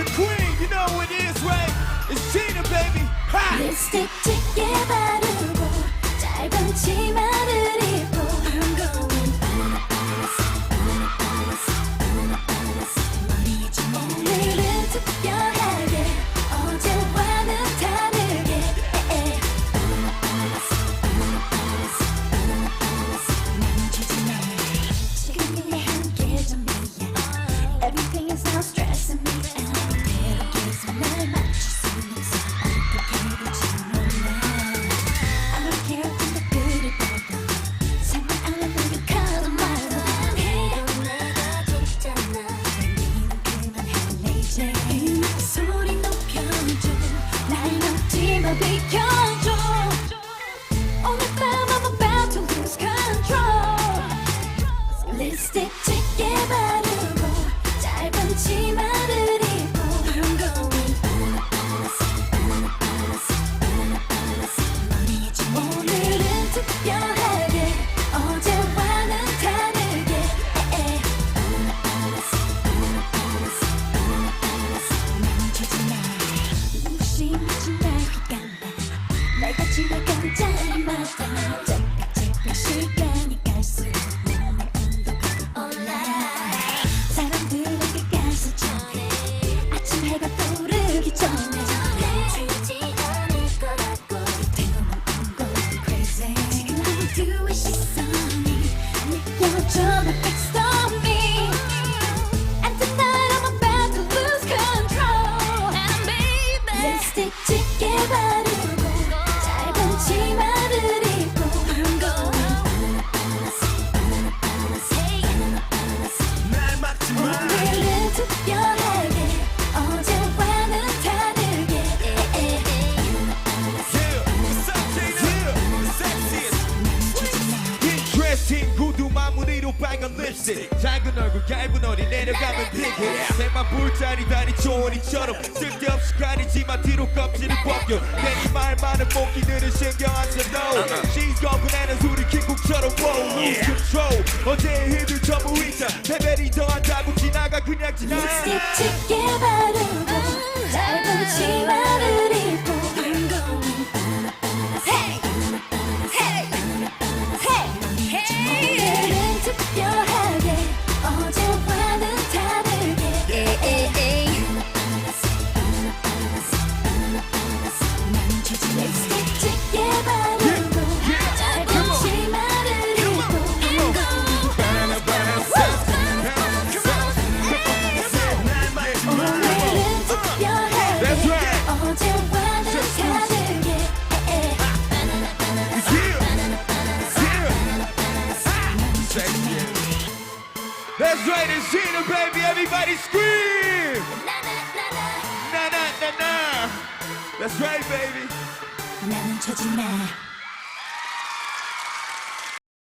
The queen, you know what it is, right? It's Tina, baby. Ha! Let's stick together. 특별하게 어제와는 다르게 날까 생각이. 빨간 립스틱 작은 얼굴 얇은 허리 내려가면 핑계 새만 불자리 다리 조언이처럼 쓸데없이 가리지만 뒤로 껍질을 벗겨. 괜히 말만은 못 기르는 신경 안 써도 시거분에는 둘이 킹국처럼 wow lose control. 어제의 힘들 전부 잊자. 패배리 더 립스틱 짙게 바르고 짧은 치마 That's right, it's Gina, baby. Everybody scream. Na na na na. Na na na na. That's right, baby.